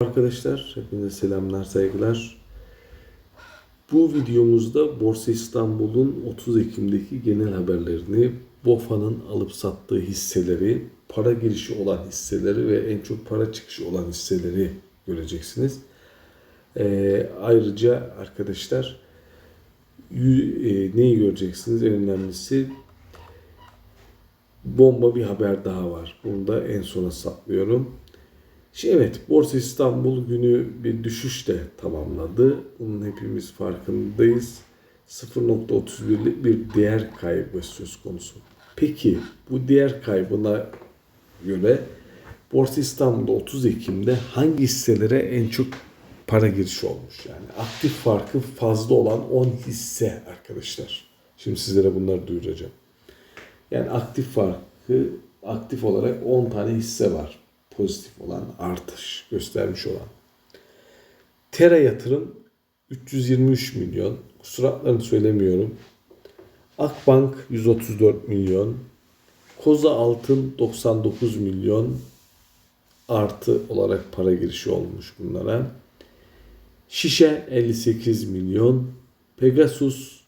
Arkadaşlar hepinize selamlar saygılar. Bu videomuzda Borsa İstanbul'un 30 Ekim'deki genel haberlerini, BOFA'nın alıp sattığı hisseleri, para girişi olan hisseleri ve en çok para çıkışı olan hisseleri göreceksiniz. Ee, ayrıca arkadaşlar e, neyi göreceksiniz? En önemlisi bomba bir haber daha var. Bunu da en sona saklıyorum. Şimdi evet Borsa İstanbul günü bir düşüşle tamamladı. Bunun hepimiz farkındayız. 0.31'lik bir değer kaybı söz konusu. Peki bu değer kaybına göre Borsa İstanbul'da 30 Ekim'de hangi hisselere en çok para girişi olmuş? Yani aktif farkı fazla olan 10 hisse arkadaşlar. Şimdi sizlere bunları duyuracağım. Yani aktif farkı aktif olarak 10 tane hisse var. Pozitif olan, artış göstermiş olan. Tera yatırım 323 milyon. Kusuratlarını söylemiyorum. Akbank 134 milyon. Koza Altın 99 milyon artı olarak para girişi olmuş bunlara. Şişe 58 milyon. Pegasus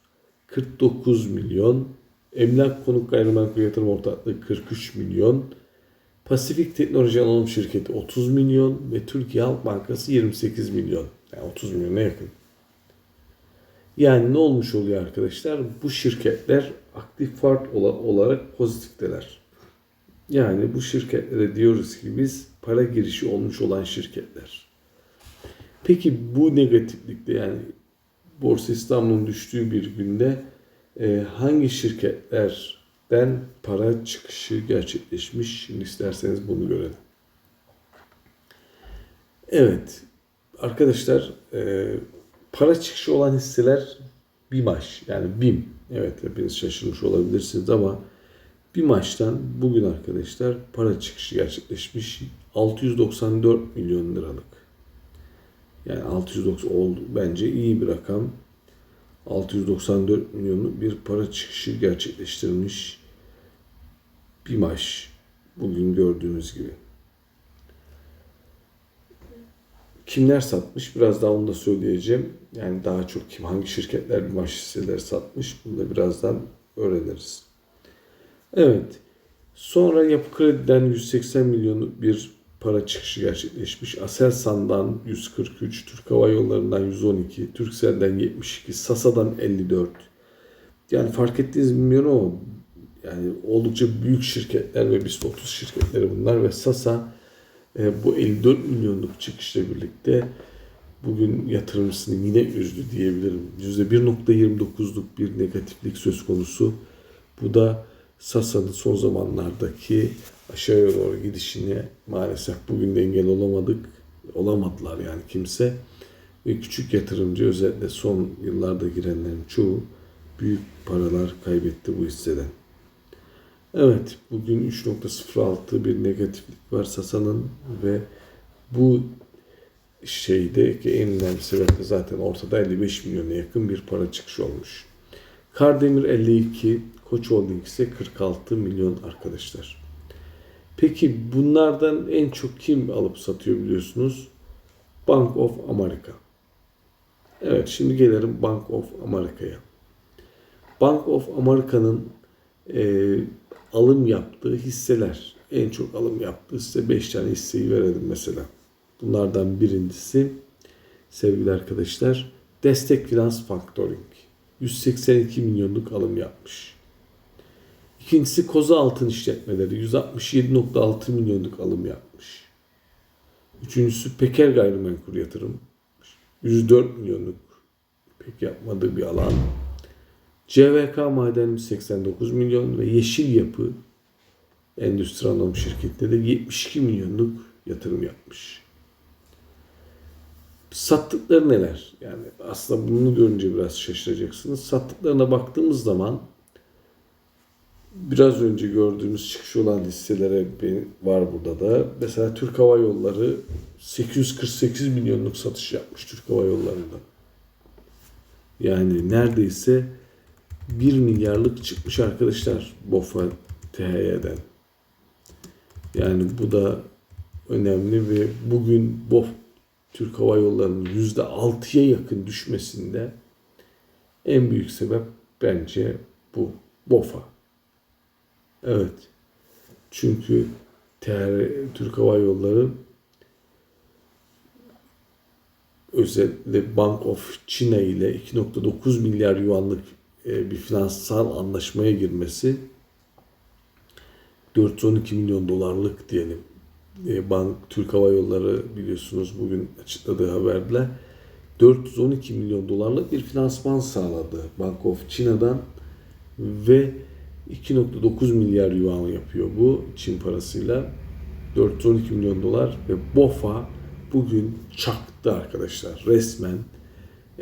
49 milyon. Emlak Konut Gayrimenkul Yatırım Ortaklığı 43 milyon. Pasifik Teknoloji Anonim Şirketi 30 milyon ve Türkiye Halk Bankası 28 milyon. Yani 30 milyona yakın. Yani ne olmuş oluyor arkadaşlar? Bu şirketler aktif fark ola- olarak pozitifteler. Yani bu şirketlere diyoruz ki biz para girişi olmuş olan şirketler. Peki bu negatiflikte yani Borsa İstanbul'un düştüğü bir günde e, hangi şirketlerden para çıkışı gerçekleşmiş? Şimdi isterseniz bunu görelim. Evet arkadaşlar e, para çıkışı olan hisseler BİMAŞ yani BİM. Evet hepiniz şaşırmış olabilirsiniz ama BİMAŞ'tan bugün arkadaşlar para çıkışı gerçekleşmiş 694 milyon liralık. Yani 690 oldu bence iyi bir rakam. 694 milyonluk bir para çıkışı gerçekleştirmiş BİMAŞ bugün gördüğünüz gibi. Kimler satmış? Biraz daha onu da söyleyeceğim. Yani daha çok kim, hangi şirketler BİMAŞ hisseleri satmış? Bunu da birazdan öğreniriz. Evet. Sonra Yapı Kredi'den 180 milyonluk bir para çıkışı gerçekleşmiş. Aselsan'dan 143, Türk Hava Yolları'ndan 112, Turkcell'den 72, Sasa'dan 54. Yani fark ettiğiniz bilmiyorum ama yani oldukça büyük şirketler ve BIST 30 şirketleri bunlar ve Sasa e, bu 54 milyonluk çıkışla birlikte bugün yatırımcısını yine üzdü diyebilirim. %1.29'luk bir negatiflik söz konusu. Bu da Sasa'nın son zamanlardaki aşağıya doğru gidişine maalesef bugün de engel olamadık. Olamadılar yani kimse. Ve küçük yatırımcı özellikle son yıllarda girenlerin çoğu büyük paralar kaybetti bu hisseden. Evet bugün 3.06 bir negatiflik var Sasa'nın ve bu şeydeki en önemli sebep de zaten ortada 55 milyona yakın bir para çıkışı olmuş. Kardemir 52, Koç Holding ise 46 milyon arkadaşlar. Peki bunlardan en çok kim alıp satıyor biliyorsunuz? Bank of America. Evet şimdi gelelim Bank of America'ya. Bank of America'nın e, alım yaptığı hisseler. En çok alım yaptığı hisse 5 tane hisseyi verelim mesela. Bunlardan birincisi sevgili arkadaşlar Destek Finans Factoring. 182 milyonluk alım yapmış. İkincisi Koza Altın İşletmeleri 167.6 milyonluk alım yapmış. Üçüncüsü Peker Gayrimenkul Yatırım 104 milyonluk pek yapmadığı bir alan. CVK Maden 89 milyon ve Yeşil Yapı Endüstri Anonim Şirketi'nde de 72 milyonluk yatırım yapmış. Sattıkları neler? Yani aslında bunu görünce biraz şaşıracaksınız. Sattıklarına baktığımız zaman biraz önce gördüğümüz çıkış olan hisselere var burada da. Mesela Türk Hava Yolları 848 milyonluk satış yapmış Türk Hava Yolları'nda. Yani neredeyse 1 milyarlık çıkmış arkadaşlar BOFA THY'den. Yani bu da önemli ve bugün BOF Türk Hava Yolları'nın %6'ya yakın düşmesinde en büyük sebep bence bu. BOFA. Evet. Çünkü TR, Türk Hava Yolları özellikle Bank of China ile 2.9 milyar yuanlık bir finansal anlaşmaya girmesi 412 milyon dolarlık diyelim. E, Bank Türk Hava Yolları biliyorsunuz bugün açıkladığı haberle 412 milyon dolarlık bir finansman sağladı Bank of China'dan ve 2.9 milyar yuan yapıyor bu Çin parasıyla. 412 milyon dolar ve BOFA bugün çaktı arkadaşlar. Resmen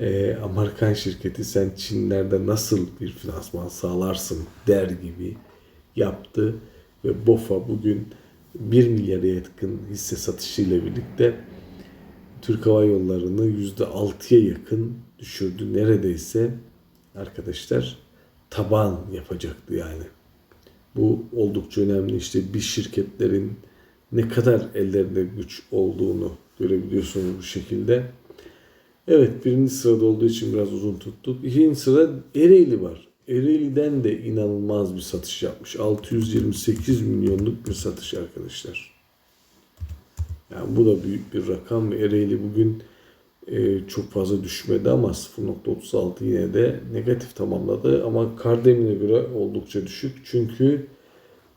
e, Amerikan şirketi sen Çinlerde nasıl bir finansman sağlarsın der gibi yaptı. Ve BOFA bugün 1 milyara yakın hisse satışıyla birlikte Türk Hava Yolları'nı %6'ya yakın düşürdü. Neredeyse arkadaşlar taban yapacaktı yani. Bu oldukça önemli. İşte bir şirketlerin ne kadar ellerinde güç olduğunu görebiliyorsunuz bu şekilde. Evet birinci sırada olduğu için biraz uzun tuttuk. İkinci sırada Ereğli var. Ereğli'den de inanılmaz bir satış yapmış. 628 milyonluk bir satış arkadaşlar. Yani bu da büyük bir rakam. Ereğli bugün e, çok fazla düşmedi ama 0.36 yine de negatif tamamladı. Ama Kardemir'e göre oldukça düşük. Çünkü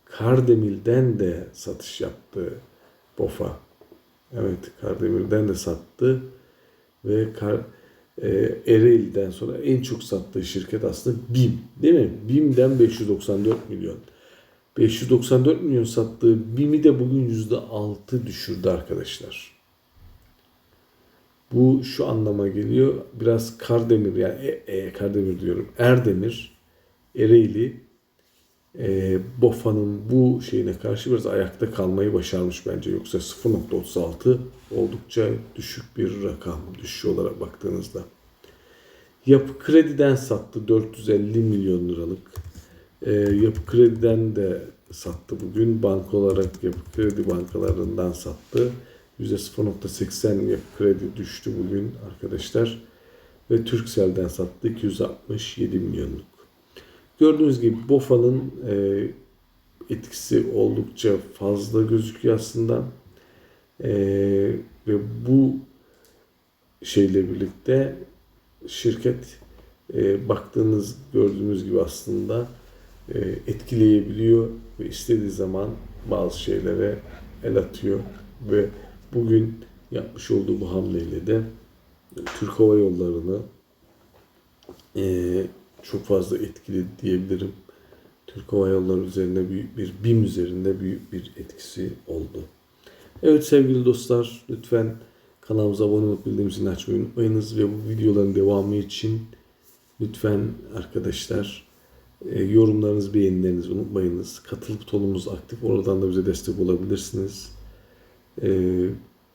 Kardemir'den de satış yaptı BOFA. Evet Kardemir'den de sattı. Ve Kar, e, Ereğli'den sonra en çok sattığı şirket aslında BİM. Değil mi? BİM'den 594 milyon. 594 milyon sattığı BİM'i de bugün %6 düşürdü arkadaşlar. Bu şu anlama geliyor. Biraz Kardemir yani e, e, Kardemir diyorum. Erdemir, Ereğli, e, Bofa'nın bu şeyine karşı biraz ayakta kalmayı başarmış bence. Yoksa 0.36 oldukça düşük bir rakam düşüş olarak baktığınızda. Yapı Kredi'den sattı 450 milyon liralık. E, Yapı Kredi'den de sattı bugün. Banka olarak Yapı Kredi bankalarından sattı. %0.80 yapı kredi düştü bugün arkadaşlar. Ve Turkcell'den sattı 267 milyonluk. Gördüğünüz gibi BOFA'nın e, etkisi oldukça fazla gözüküyor aslında. E, ve bu şeyle birlikte şirket e, baktığınız gördüğünüz gibi aslında e, etkileyebiliyor ve istediği zaman bazı şeylere el atıyor ve bugün yapmış olduğu bu hamleyle de Türk Hava Yolları'nı e, çok fazla etkili diyebilirim. Türk Hava Yolları üzerinde büyük bir BİM üzerinde büyük bir etkisi oldu. Evet sevgili dostlar lütfen kanalımıza abone olup bildirim zilini açmayı unutmayınız ve bu videoların devamı için lütfen arkadaşlar e, yorumlarınızı beğenilerinizi unutmayınız. Katıl butonumuz aktif oradan da bize destek olabilirsiniz. E,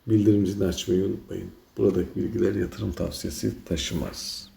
bildirim açmayı unutmayın. Buradaki bilgiler yatırım tavsiyesi taşımaz.